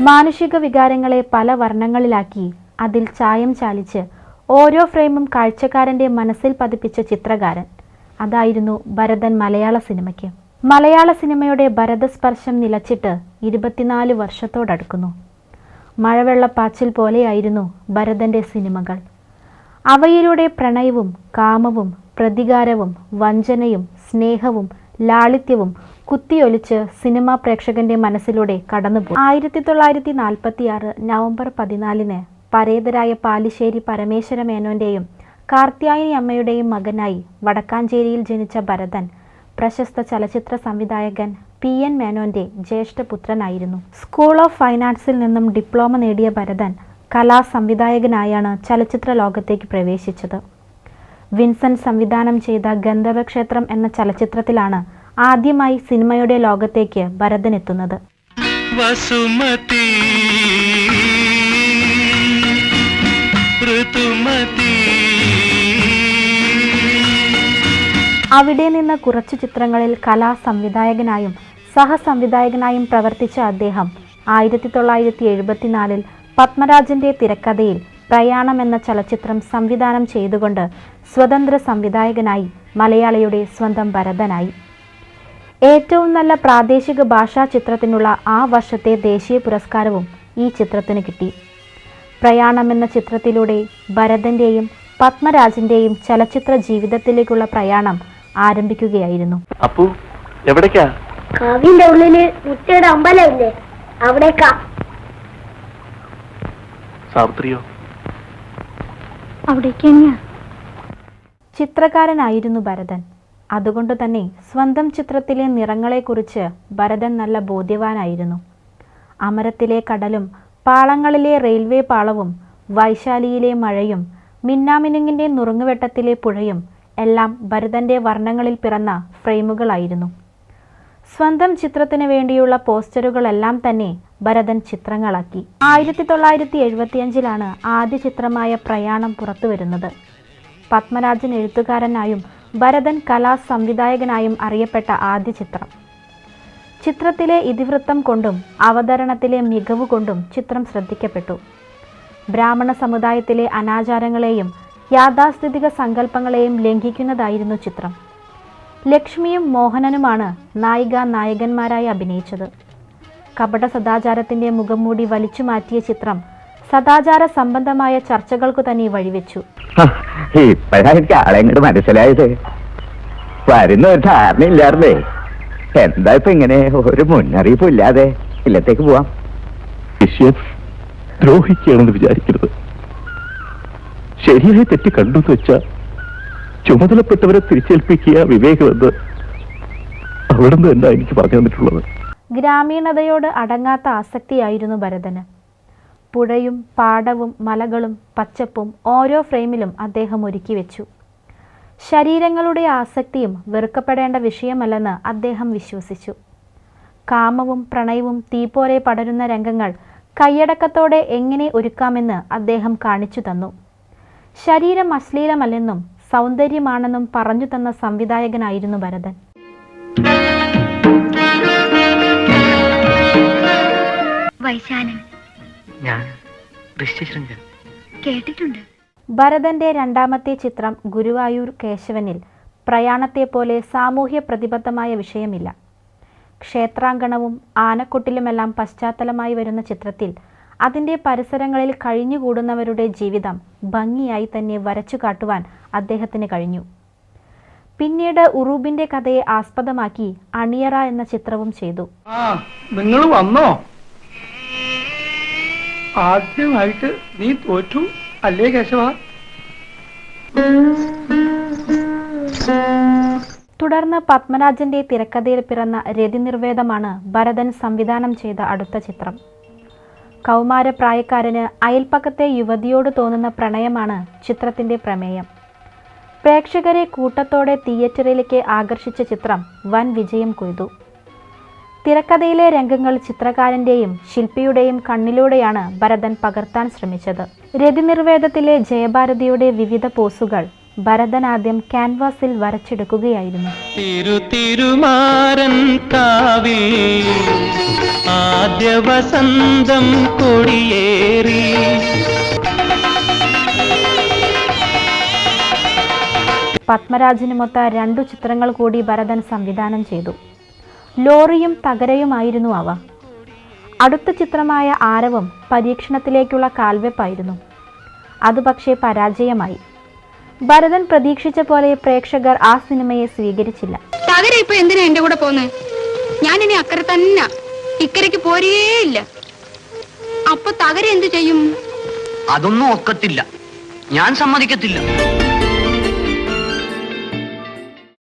മാനുഷിക വികാരങ്ങളെ പല വർണങ്ങളിലാക്കി അതിൽ ചായം ചാലിച്ച് ഓരോ ഫ്രെയിമും കാഴ്ചക്കാരന്റെ മനസ്സിൽ പതിപ്പിച്ച ചിത്രകാരൻ. അതായിരുന്നു ഭരതൻ മലയാള സിനിമയ്ക്ക്. മലയാള സിനിമയുടെ ഭരതസ്പർശം നിലച്ചിട്ട് ഇരുപത്തിനാല് വർഷത്തോടടുക്കുന്നു. മഴവെള്ളപ്പാച്ചിൽ പോലെയായിരുന്നു ഭരതന്റെ സിനിമകൾ. അവയിലൂടെ പ്രണയവും കാമവും പ്രതികാരവും വഞ്ചനയും സ്നേഹവും ലാളിത്യവും കുത്തിയൊലിച്ച് സിനിമാ പ്രേക്ഷകന്റെ മനസ്സിലൂടെ കടന്നുപോയി. ആയിരത്തി തൊള്ളായിരത്തി നാൽപ്പത്തി ആറ് നവംബർ പതിനാലിന് പരേതരായ പാലിശ്ശേരി പരമേശ്വര മേനോന്റെയും കാർത്യായനി അമ്മയുടെയും മകനായി വടക്കാഞ്ചേരിയിൽ ജനിച്ച ഭരതൻ പ്രശസ്ത ചലച്ചിത്ര സംവിധായകൻ പി എൻ മേനോന്റെ ജ്യേഷ്ഠപുത്രനായിരുന്നു സ്കൂൾ ഓഫ് ആർട്സിൽ നിന്നും ഡിപ്ലോമ നേടിയ ഭരതൻ കലാ സംവിധായകനായാണ് ചലച്ചിത്ര ലോകത്തേക്ക് പ്രവേശിച്ചത്. വിൻസെന്റ് സംവിധാനം ചെയ്ത ഗന്ധർവക്ഷേത്രം എന്ന ചലച്ചിത്രത്തിലാണ് ആദ്യമായി സിനിമയുടെ ലോകത്തേക്ക് ഭരതൻ എത്തുന്നത്. വസുമതി ഋതുമതി. അവിടെ നിന്ന് കുറച്ചു ചിത്രങ്ങളിൽ കലാ സംവിധായകനായും സഹസംവിധായകനായും പ്രവർത്തിച്ച അദ്ദേഹം ആയിരത്തി തൊള്ളായിരത്തി എഴുപത്തിനാലിൽ പത്മരാജന്റെ തിരക്കഥയിൽ പ്രയാണം എന്ന ചലച്ചിത്രം സംവിധാനം ചെയ്തുകൊണ്ട് സ്വതന്ത്ര സംവിധായകനായി മലയാളിയുടെ സ്വന്തം ഭരതനായി. ഏറ്റവും നല്ല പ്രാദേശിക ഭാഷാ ചിത്രത്തിനുള്ള ആ വർഷത്തെ ദേശീയ പുരസ്കാരവും ഈ ചിത്രത്തിന് കിട്ടി. പ്രയാണം എന്ന ചിത്രത്തിലൂടെ ഭരതന്റെയും പത്മരാജന്റെയും ചലച്ചിത്ര ജീവിതത്തിലേക്കുള്ള പ്രയാണം ആരംഭിക്കുകയായിരുന്നു. അപ്പു എവിടേക്കാ? കാവിന്റെ ഉള്ളിൽ മുറ്റയുടെ അമ്പലമില്ലേ? അവിടേക്കാ. സാവിത്രിയോ? അവിടേക്ക് ചിത്രകാരനായിരുന്നു ഭരതൻ. അതുകൊണ്ട് തന്നെ സ്വന്തം ചിത്രത്തിലെ നിറങ്ങളെക്കുറിച്ച് ഭരതൻ നല്ല ബോധ്യവാനായിരുന്നു. അമരത്തിലെ കടലും പാളങ്ങളിലെ റെയിൽവേ പാളവും വൈശാലിയിലെ മഴയും മിന്നാമിനുങ്ങിന്റെ നുറുങ്ങുവെട്ടത്തിലെ പുഴയും എല്ലാം ഭരതന്റെ വർണങ്ങളിൽ പിറന്ന ഫ്രെയിമുകളായിരുന്നു. സ്വന്തം ചിത്രത്തിന് വേണ്ടിയുള്ള പോസ്റ്ററുകളെല്ലാം തന്നെ ഭരതൻ ചിത്രങ്ങളാക്കി. ആയിരത്തി തൊള്ളായിരത്തി എഴുപത്തിയഞ്ചിലാണ് ആദ്യ ചിത്രമായ പ്രയാണം പുറത്തു വരുന്നത് പത്മരാജൻ എഴുത്തുകാരനായും ഭരതൻ കലാ സംവിധായകനായും അറിയപ്പെട്ട ആദ്യ ചിത്രം. ചിത്രത്തിലെ ഇതിവൃത്തം കൊണ്ടും അവതരണത്തിലെ മികവ് കൊണ്ടും ചിത്രം ശ്രദ്ധിക്കപ്പെട്ടു. ബ്രാഹ്മണ സമുദായത്തിലെ അനാചാരങ്ങളെയും യാഥാസ്ഥിതിക സങ്കല്പങ്ങളെയും ലംഘിക്കുന്നതായിരുന്നു ചിത്രം. ലക്ഷ്മിയും മോഹനനുമാണ് നായിക നായകന്മാരായി അഭിനയിച്ചത്. കപട സദാചാരത്തിന്റെ മുഖംമൂടി വലിച്ചു മാറ്റിയ ചിത്രം സദാചാര സംബന്ധമായ ചർച്ചകൾക്കു തന്നെ വഴിവെച്ചു. ഇപ്പോഴാ എനിക്ക് ആളെ ഇങ്ങോട്ട് മനസ്സിലായത്. വരുന്ന ഒരു ധാരണയില്ലായിരുന്നേ എന്താ ഇപ്പൊ ഇങ്ങനെ ഒരു മുന്നറിയിപ്പും ഇല്ലാതെ ഇല്ലത്തേക്ക് പോവാം? ദ്രോഹിക്കുകയാണെന്ന് വിചാരിക്കരുത്. ശരിയായി തെറ്റി കണ്ടു എന്ന് വെച്ച ചുമതലപ്പെട്ടവരെ തിരിച്ചേൽപ്പിക്കുക വിവേകമെന്ന് അവിടുന്ന് എന്താ എനിക്ക് പറഞ്ഞു തന്നിട്ടുള്ളത്? ഗ്രാമീണതയോട് അടങ്ങാത്ത ആസക്തിയായിരുന്നു ഭരതന്. പുഴയും പാടവും മലകളും പച്ചപ്പും ഓരോ ഫ്രെയിമിലും അദ്ദേഹം ഒരുക്കി വെച്ചു. ശരീരങ്ങളുടെ ആസക്തിയും വെറുക്കപ്പെടേണ്ട വിഷയമല്ലെന്ന് അദ്ദേഹം വിശ്വസിച്ചു. കാമവും പ്രണയവും തീപോലെ പടരുന്ന രംഗങ്ങൾ കൈയടക്കത്തോടെ എങ്ങനെ ഒരുക്കാമെന്ന് അദ്ദേഹം കാണിച്ചു തന്നു. ശരീരം അശ്ലീലമല്ലെന്നും സൗന്ദര്യമാണെന്നും പറഞ്ഞു തന്ന സംവിധായകനായിരുന്നു ഭരതൻ. വൈശാലൻ ഞാൻ ഋഷ്യശൃംഗൻ കേട്ടിട്ടുണ്ട്. ഭരതന്റെ രണ്ടാമത്തെ ചിത്രം ഗുരുവായൂർ കേശവനിൽ പ്രയാണത്തെ പോലെ സാമൂഹ്യ പ്രതിബദ്ധമായ വിഷയമില്ല. ക്ഷേത്രാങ്കണവും ആനക്കൊട്ടിലുമെല്ലാം പശ്ചാത്തലമായി വരുന്ന ചിത്രത്തിൽ അതിന്റെ പരിസരങ്ങളിൽ കഴിഞ്ഞുകൂടുന്നവരുടെ ജീവിതം ഭംഗിയായി തന്നെ വരച്ചു കാട്ടുവാൻ അദ്ദേഹത്തിന് കഴിഞ്ഞു. പിന്നീട് ഉറൂബിന്റെ കഥയെ ആസ്പദമാക്കി അണിയറ എന്ന ചിത്രവും ചെയ്തു. ആ നിങ്ങൾ വന്നോ? ആദ്യമായിട്ട് നീ തോറ്റു അല്ലേ കേശവ? തുടർന്ന് പത്മരാജന്റെ തിരക്കഥയിൽ പിറന്ന രതിനിർവേദമാണ് ഭരതൻ സംവിധാനം ചെയ്ത അടുത്ത ചിത്രം. കൗമാരപ്രായക്കാരന് അയൽപ്പക്കത്തെ യുവതിയോട് തോന്നുന്ന പ്രണയമാണ് ചിത്രത്തിന്റെ പ്രമേയം. പ്രേക്ഷകരെ കൂട്ടത്തോടെ തിയേറ്ററിലേക്ക് ആകർഷിച്ച ചിത്രം വൻ വിജയം കൊയ്തു. തിരക്കഥയിലെ രംഗങ്ങൾ ചിത്രകാരന്റെയും ശില്പിയുടെയും കണ്ണിലൂടെയാണ് ഭരതൻ പകർത്താൻ ശ്രമിച്ചത്. രതിനിർവേദത്തിലെ ജയഭാരതിയുടെ വിവിധ പോസുകൾ ഭരതൻ ആദ്യം ക്യാൻവാസിൽ വരച്ചെടുക്കുകയായിരുന്നു. തിരു തിരുമാരൻ കാവിൽ ആദ്യ വസന്തം കൊടിയേറി. പത്മരാജനുമൊത്ത രണ്ടു ചിത്രങ്ങൾ കൂടി ഭരതൻ സംവിധാനം ചെയ്തു. ലോറിയും തകരയുമായിരുന്നു അവ. അടുത്ത ചിത്രമായ ആരവം പരീക്ഷണത്തിലേക്കുള്ള കാൽവെപ്പായിരുന്നു. അത് പക്ഷേ പരാജയമായി. ഭരതൻ പ്രതീക്ഷിച്ച പോലെ പ്രേക്ഷകർ ആ സിനിമയെ സ്വീകരിച്ചില്ല. തകര ഇപ്പൊ എന്തിനാ എന്റെ കൂടെ പോന്ന്? ഞാൻ ഇനി അക്കരെ തന്നെ. ഇക്കരയ്ക്ക് പോരേയില്ല. അപ്പൊ തകര എന്ത് ചെയ്യും? അതൊന്നും ഒക്കത്തില്ല. ഞാൻ സമ്മതിക്കത്തില്ല.